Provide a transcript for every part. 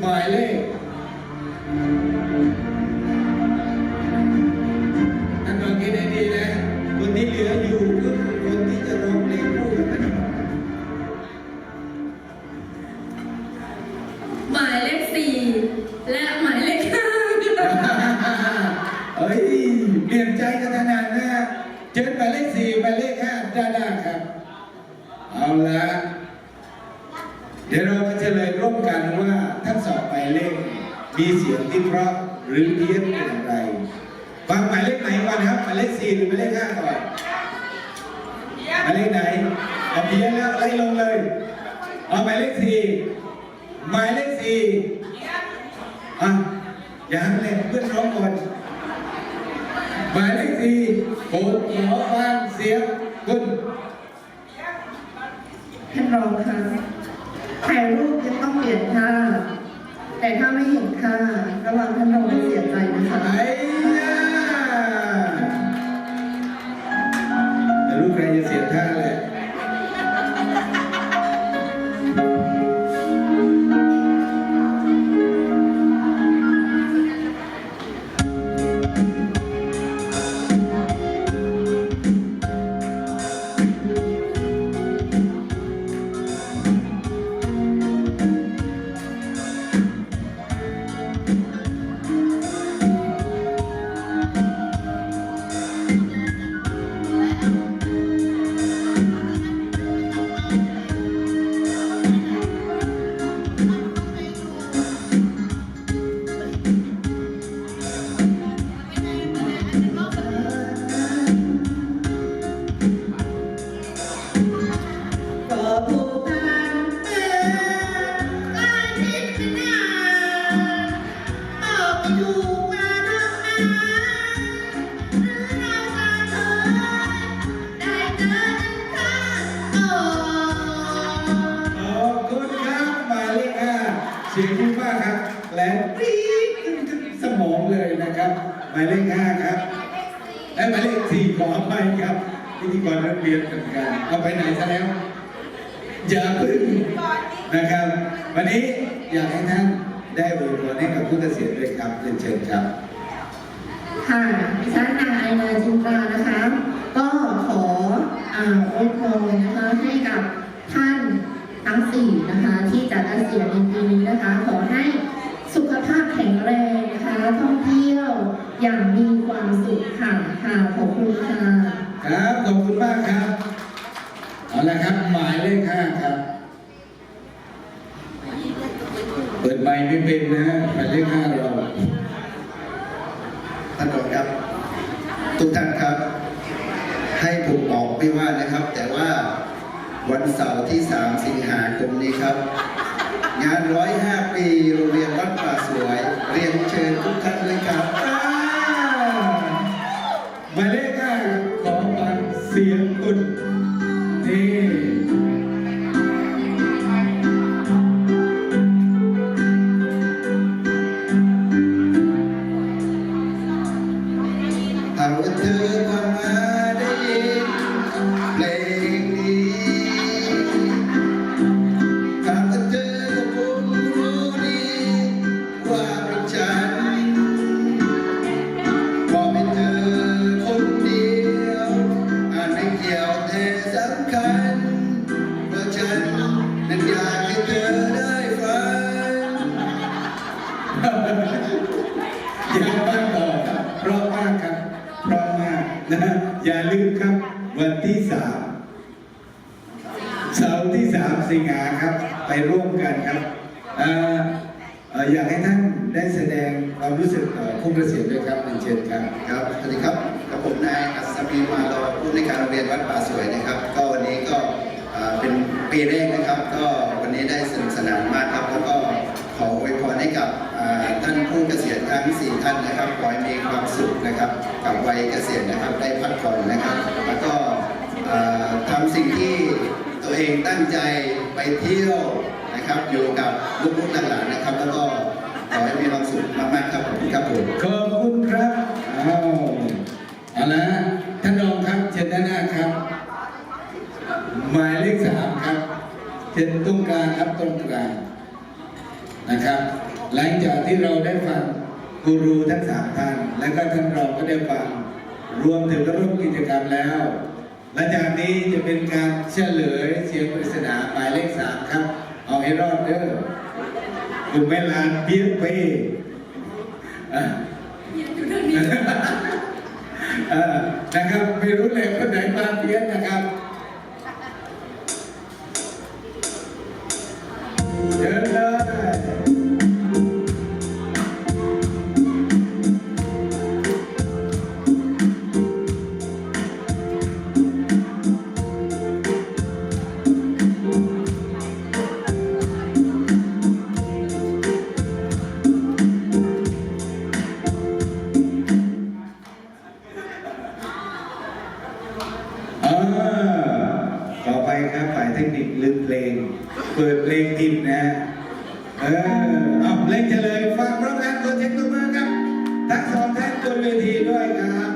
หมายเลขท่านลองคิดให้ดีนะคนที่เหลืออยู่ก็คือคนที่จะร้องเพลงคู่กันหมายเลขสี่และหมายเลขห้าเฮ้ยเปลี่ยนใจกันนานนะเจอหมายเลขสี่หมายเลขห้าด้านหน้าครับ เอาละเดี๋ยวเรามาเฉลยร่วมกันว่า ทั้งสองหมายเลขมีเสียงที่เพราะหรือเพี้ยนเป็นอย่างไรฟังหมายเลขไหนก่อนครับหมายเลขสี่หรือหมายเลขห้าก่อนหมายเลขไหนเอาเพี้ยนแล้วไล่ลงเลยเอาหมายเลขสี่หมายเลขสี่อะยังเลยเพื่อนร้องก่อนหมายเลขสี่ผมขอฟังเสียงคุณท่านรองคะถ่ายรูปจะต้องเปลี่ยนท่า แต่ถ้าไม่เห็นค่าระวังท่านรองจะเสียใจน เลยนะครับหมายเลขห้าครับไอ้ยหมายเลขสี่ขออภัยครับพิธีกรนักเรียนเหมือนกันเอาไปไหนซะแล้ว อย่าพึ่งนะครับ วันนี้อยากให้ท่านได้อวยพรให้กับผู้เกษียณด้วยครับเรียนเชิญครับค่ะดิฉันนางไอนยจินตรานะคะ ก็ขออ่าอวยพรนะคะให้กับท่านทั้งสี่นะคะ ที่จะเกษียณในปีนี้นะคะ ขอให้สุขภาพ ท่องเที่ยว อย่างมีความสุขค่ะค่ะขอบคุณค่ะครับขอบคุณมากครับเอาละครับหมายเลขห้าครับ เปิดไมค์ไม่เป็นนะหมายเลขห้าเราท่านรองครับ ทุกท่านครับ ให้ผมบอกไม่ว่านะครับ แต่ว่าวันเสาร์ที่ 3 สิงหาคมนี้ครับ งานร้อยห้าปีโรงเรียนวัดป่าสวย เรียนเชิญทุกท่านเลยครับ เสาร์ที่สามสิงหาครับไปร่วมกันครับเอ่อเอ่ออยากให้ท่านได้แสดงความรู้สึกต่อผู้เกษียณด้วยครับเรีเชิญครับครับสวัสดีครับกับผมนายอัศมีมาโลผู้ในการโรงเรียนวัดป่าสวยนะครับ ก็วันนี้ก็เป็นปีแรกนะครับ ก็วันนี้ได้สนุกสนานมากครับ แล้วก็ขออวยพรให้กับท่านผู้เกษียณทั้งสี่ท่านนะครับขอให้มีความสุขนะครับ กับวัยเกษียณนะครับได้พักผ่อนนะครับ แล้วก็อ่าทำสิ่งที่ ตัวเองตั้งใจไปเที่ยวนะครับ อยู่กับลูกๆหลานๆนะครับ แล้วก็ขอให้มีความสุขมากๆครับผมครับผมขอบคุณครับอ้าวเอาละท่านรองครับเชิญด้านหน้าครับ หมายเลขสามครับเชิญตรงกลางครับตรงกลางนะครับ หลังจากที่เราได้ฟังกูรูทั้งสามท่าน และก็ท่านรองก็ได้ฟังรวมถึงก็ร่วมกิจกรรมแล้ว หลังจากนี้จะเป็นการเฉลยเสียงปริศนาหมายเลขสามครับ เอาให้รอดเด้อกลุ่มเวลาเพียงไปอะอยู่ทางนี้เออนะครับไม่รู้เลยคนไหนมาเพี้ยนนะครับ ต่อไปครับฝ่ายเทคนิคลืมเพลง เปิดเพลงผิดนะ เออเอาเพลงเฉลยฟังพร้อมกันตัวเช็คตัวมือครับ ทั้งสองท่านบนเวทีด้วยครับ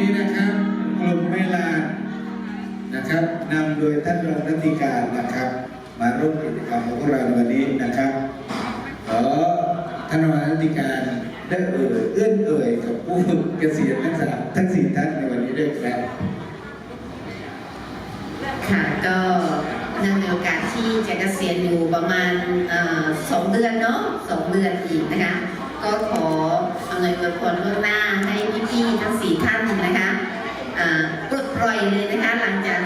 นี้นะครับกลุ่มเวลานะครับนำโดยท่านรองนัติการนะครับ มาร่วมกิจกรรมของพวกเราในวันนี้นะครับขอท่านรองนัติการได้เอ่ยเอื้อนเอ่ยกับผู้เกษียณทั้งสามทั้งสี่ท่านในวันนี้ด้วยครับค่ะก็นื่อในโอกาสที่จะเกษียณอยู่ประมาณสองเดือนเนาะสองเดือนอีกนะคะ ก็ขอำนวยอวยพรล่วงหน้าให้พี่ๆทั้งสี่ท่านนะคะปลดปล่อยเลยนะคะหลังจาก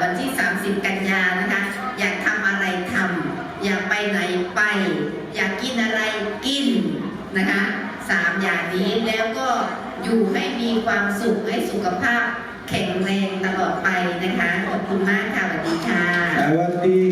วันที่ 30 กันยานะคะ อยากทำอะไรทำอยากไปไหนไป อยากกินอะไรกินนะคะสามอย่างนี้แล้วก็อยู่ให้มีความสุขให้สุขภาพแข็งแรงตลอดไปนะคะ ขอบคุณมากค่ะสวัสดีค่ะสวัสดี